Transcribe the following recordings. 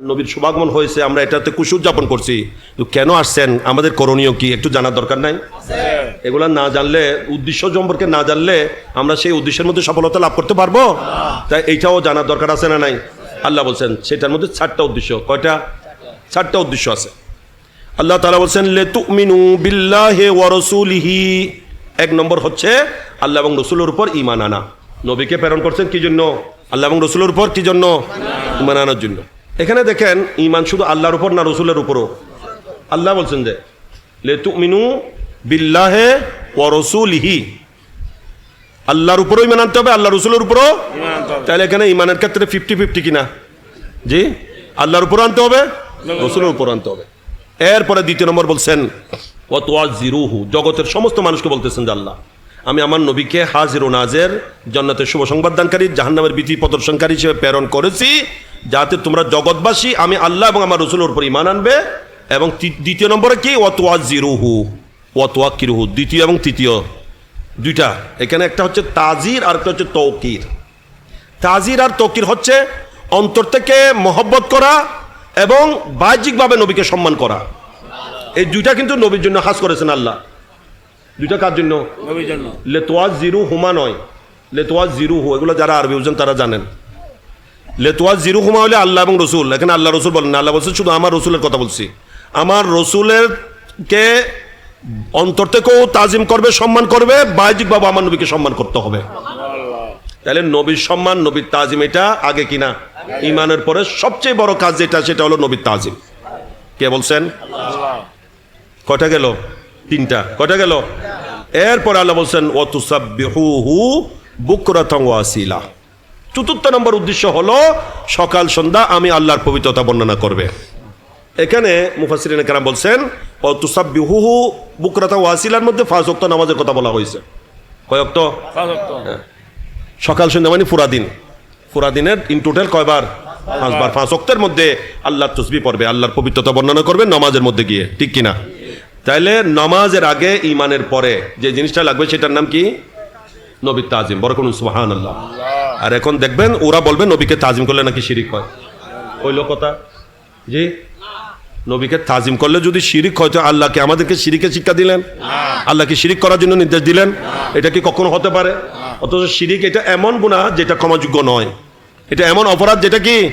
নবীর শুভাগমন হয়েছে, আমরা এটাতে খুশি উদযাপন করছি। কেন আসছেন? আমাদের করণীয় কি? একটু জানার দরকার নাই? এগুলা না জানলে, উদ্দেশ্য সম্পর্কে না জানলে আমরা সেই উদ্দেশ্যের মধ্যে সফলতা লাভ করতে পারব? তাই এইটাও জানার দরকার আছে না নাই? আল্লাহ বলছেন, সেটার মধ্যে চারটা উদ্দেশ্য। কয়টা? চারটা উদ্দেশ্য আছে। আল্লাহ তালা বলছেন লে তুমিনু বিল্লাহে ওয়ারসুলিহি এক নম্বর হচ্ছে, আল্লাহ এবং রসুলের উপর ইমান আনা। নবীকে প্রেরণ করছেন কি জন্য? আল্লাহ এবং রসুলের উপর কি জন্য? ইমান আনার জন্য। এখানে দেখেন ইমান শুধু আল্লাহর উপর না রসুলের উপরও। আল্লাহ বলছেন যে লে তুমিনু বিল্লাহে ওয়ারসুলিহি আল্লাহর উপরও ইমান আনতে হবে আল্লাহ রসুলের উপরও? তাহলে এখানে ইমানের ক্ষেত্রে ফিফটি ফিফটি কিনা? জি? আল্লাহর উপর আনতে হবে রসুলের উপর আনতে হবে। এরপরে দ্বিতীয় নম্বর বলছেন অতোয়া জিরুহু জগতের সমস্ত মানুষকে বলতেছেন যে আল্লাহ আমি আমার নবীকে হাজির ও নাজের জন্নাতের শুভ সংবাদদানকারী জাহান্নামের বিধি প্রদর্শনকারী হিসেবে প্রেরণ করেছি। যাতে তোমরা জগৎবাসী আমি আল্লাহ এবং আমার রসুলের উপর ইমান আনবে। এবং দ্বিতীয় নম্বরে কি? অতোয়া জিরুহু অতোয়া কিরুহু দ্বিতীয় এবং তৃতীয়। দুইটা। এখানে একটা হচ্ছে তাজির আর একটা হচ্ছে তৌকির তাজির আর তকির হচ্ছে অন্তর থেকে মহব্বত করা এবং বাহ্যিকভাবে নবীকে সম্মান করা। এই দুইটা কিন্তু নবীর জন্য হাস করেছেন আল্লাহ। দুইটা কার জন্য? জন্য। লেতোয়া জিরু হুমা নয়। লেতোয়া জিরু হু এগুলো যারা আরবি বুঝেন তারা জানেন। লেতোয়া জিরু হুমা হলে আল্লাহ এবং রসুল। এখানে আল্লাহ রসুল বলেন আল্লাহ বলছেন শুধু আমার রসুলের কথা বলছি। আমার রসুলের কে অন্তর থেকেও তাজিম করবে, সম্মান করবে, বাহ্যিকভাবে আমার নবীকে সম্মান করতে হবে। তাহলে নবীর সম্মান, নবীর তাজিম এটা আগে কিনা? ইমানের পরে সবচেয়ে বড় কাজ যেটা, সেটা হলো নবীর তাজিম। কে বলছেন? কটা গেল? তিনটা। কটা গেল? এরপর আল্লাহ বলছেন, ওয়াতুসাব্বিহুহু বুকরাতান ওয়া আসিলা চতুর্থ নম্বর উদ্দেশ্য হলো সকাল সন্ধ্যা আমি আল্লাহর পবিত্রতা বর্ণনা করবে। এখানে মুফাসসিরিন কেরাম বলছেন ওয়াতুসাব্বিহুহু বুকরাতা ওয়া আসিলার মধ্যে ওয়াক্ত নামাজের কথা বলা হয়েছে। কয় ওয়াক্ত? সকাল সন্ধ্যা মানে পুরা দিন। পুরা দিনের ইন টোটাল কয়বার? পাঁচবার। পাঁচ অক্টের মধ্যে আল্লাহর তসবি পড়বে আল্লাহর পবিত্রতা বর্ণনা করবে নামাজের মধ্যে গিয়ে ঠিক কিনা? তাইলে নামাজের আগে ইমানের পরে যে জিনিসটা লাগবে সেটার নাম কি? নবীর তাজিম বড় সুহান আল্লাহ আর এখন দেখবেন, ওরা বলবে, নবীকে তাজিম করলে নাকি শিরিক হয়। হইল কথা? জি? নবীকে তাজিম করলে যদি শিরিক হয়, তো আল্লাহকে আমাদেরকে শিরিকে শিক্ষা দিলেন? আল্লাহকে শিরিক করার জন্য নির্দেশ দিলেন? এটা কি কখনো হতে পারে? অথচ শিরিক এটা এমন গুণা যেটা ক্ষমাযোগ্য নয়। এটা এমন অপরাধ, যেটা কি?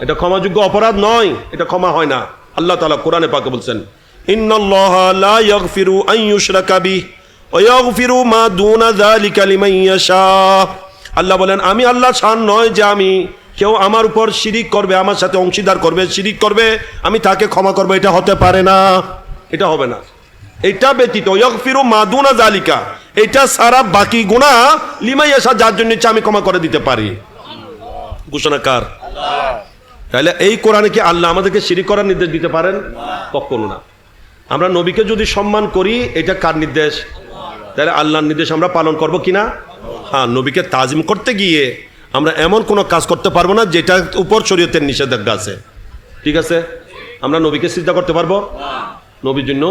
এটা ক্ষমাযোগ্য অপরাধ নয়, এটা ক্ষমা হয় না। আল্লাহ তাআলা কোরআনে পাকে বলছেন, ইন্নাল্লাহা আল্লাহ বলেন, আমি আল্লাহ শান নয় যে আমি কেউ আমার উপর শিরিক করবে, আমার সাথে অংশীদার করবে, শিরিক করবে, আমি তাকে ক্ষমা করব, এটা হতে পারে না। এটা হবে না। এটা ব্যতীত ইয়গফিরু মাদুনা জালিকা এটা সারা বাকি গুণা লিমাই আসা যার জন্য আমি ক্ষমা করে দিতে পারি। ঘোষণা কার? তাহলে এই কোরআনে কি আল্লাহ আমাদেরকে শিরিক করার নির্দেশ দিতে পারেন? কখনো না। আমরা নবীকে যদি সম্মান করি, এটা কার নির্দেশ? তাহলে আল্লাহর নির্দেশ আমরা পালন করব কিনা? হ্যাঁ নবীকে তাজিম করতে গিয়ে আমরা এমন কোনো কাজ করতে পারব না যেটা উপর শরীয়তের নিষেধাজ্ঞা আছে। ঠিক আছে? আমরা নবীকে চিন্তা করতে পারব? নবীর জন্য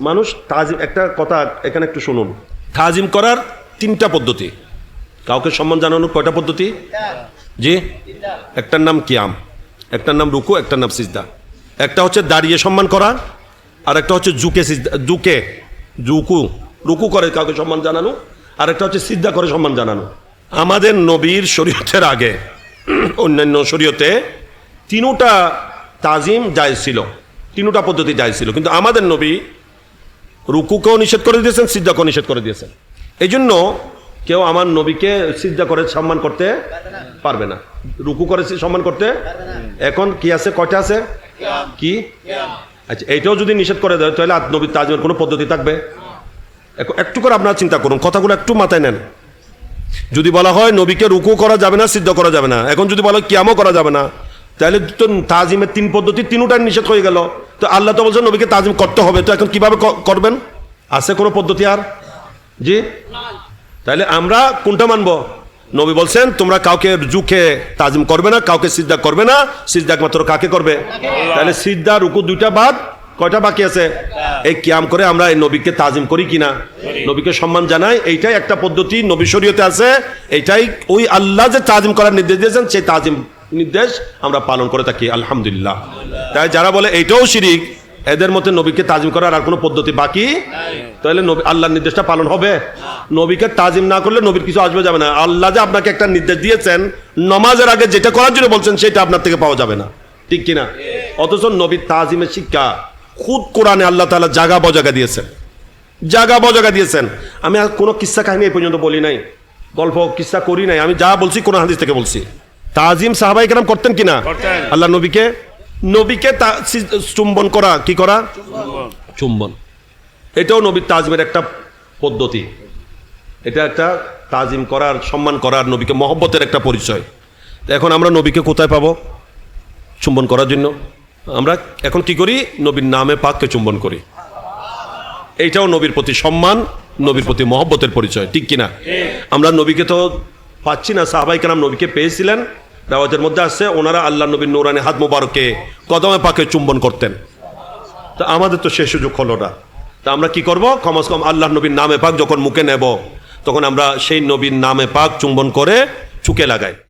মানুষ তাজিম, একটা কথা এখানে একটু শুনুন। তাজিম করার তিনটা পদ্ধতি। কাউকে সম্মান জানানোর কয়টা পদ্ধতি? জি? একটার নাম কিয়াম, একটার নাম রুকু, একটার নাম সিজদা। একটা হচ্ছে দাঁড়িয়ে সম্মান করা, আর একটা হচ্ছে জুকে সিজদা জুকে জুকু রুকু করে কাউকে সম্মান জানানো আর একটা হচ্ছে সিদ্ধা করে সম্মান জানানো। আমাদের নবীর শরীয়তের আগে, অন্যান্য শরীয়তে তিনোটা তাজিম জায়জ ছিল, তিনোটা পদ্ধতি জায়জ ছিল। কিন্তু আমাদের নবী রুকুকেও নিষেধ করে দিয়েছেন, সিদ্ধাকেও নিষেধ করে দিয়েছেন। এই জন্য কেউ আমার নবীকে সিদ্ধা করে সম্মান করতে পারবে না। রুকু করে সম্মান করতে? এখন কি আছে, কয়টা আছে? কি? আচ্ছা এইটাও যদি নিষেধ করে দেয়, তাহলে আর নবীর তাজমের কোনো পদ্ধতি থাকবে? একটু করে আপনারা চিন্তা করুন, কথাগুলো একটু মাথায় নেন। যদি বলা হয় নবীকে রুকু করা যাবে না, সিদ্ধ করা যাবে না, এখন যদি বলা হয় কিয়ামও করা যাবে না, তাহলে তো তাজিমের তিন পদ্ধতি তিনটাই নিষেধ হয়ে গেল। তো আল্লাহ তো বলছেন নবীকে তাজিম করতে হবে, তো এখন কীভাবে করবেন? আছে কোনো পদ্ধতি আর? জি? তাহলে আমরা কোনটা মানবো? নবী বলছেন, তোমরা কাউকে জুখে তাজিম করবে না, কাউকে সিদ্ধা করবে না, সিদ্ধা একমাত্র কাকে করবে? তাহলে সিদ্ধা, রুকু দুইটা বাদ কয়টা বাকি আছে? এই কিয়াম করে আমরা এই নবীকে তাজিম করি কিনা? নবীকে সম্মান জানাই এইটাই একটা পদ্ধতি নবী শরীয়তে আছে এইটাই ওই আল্লাহ যে তাজিম করার নির্দেশ দিয়েছেন সেই তাজিম নির্দেশ আমরা পালন করে থাকি আলহামদুলিল্লাহ। তাই যারা বলে এইটাও শিরিক এদের মধ্যে নবীকে তাজিম করার আর কোনো পদ্ধতি বাকি? তাহলে নবী আল্লাহর নির্দেশটা পালন হবে। নবীকে তাজিম না করলে নবীর কিছু আসবে যাবে না। আল্লাহ যে আপনাকে একটা নির্দেশ দিয়েছেন নমাজের আগে যেটা করার জন্য বলছেন সেটা আপনার থেকে পাওয়া যাবে না। ঠিক কিনা? অথচ নবীর তাজিমের শিক্ষা খুদ কোরআনে আল্লাহ তাআলা জাগা বজাগা দিয়েছেন। জাগা বজাগা দিয়েছেন। আমি আর কোনো কিস্সা কাহিনী এই পর্যন্ত বলি নাই। গল্প কিস্সা করি নাই। আমি যা বলছি কোন হাদিস থেকে বলছি। তাজিম সাহাবাই কেরাম করতেন কিনা আল্লাহ নবীকে নবীকে তা- চুম্বন করা কি করা? চুম্বন। এটাও নবীর তাজমের একটা পদ্ধতি। এটা একটা তাজিম করার সম্মান করার নবীকে মহব্বতের একটা পরিচয়। তো এখন আমরা নবীকে কোথায় পাবো? চুম্বন করার জন্য। আমরা এখন কি করি? নবীর নামে পাককে চুম্বন করি। এইটাও নবীর প্রতি সম্মান, নবীর প্রতি মহব্বতের পরিচয়, ঠিক কিনা? আমরা নবীকে তো পাচ্ছি না, সাহাবাই কেরাম নবীকে পেয়েছিলেন। রেওয়াজের মধ্যে আসছে ওনারা আল্লাহ নবীর নৌরানি হাত মোবারকে কদমে পাকে চুম্বন করতেন। তা আমাদের তো সে সুযোগ হলো না। তা আমরা কি করব? কমস কম আল্লাহ নবীর নামে পাক যখন মুখে নেব, তখন আমরা সেই নবীর নামে পাক চুম্বন করে চুকে লাগাই।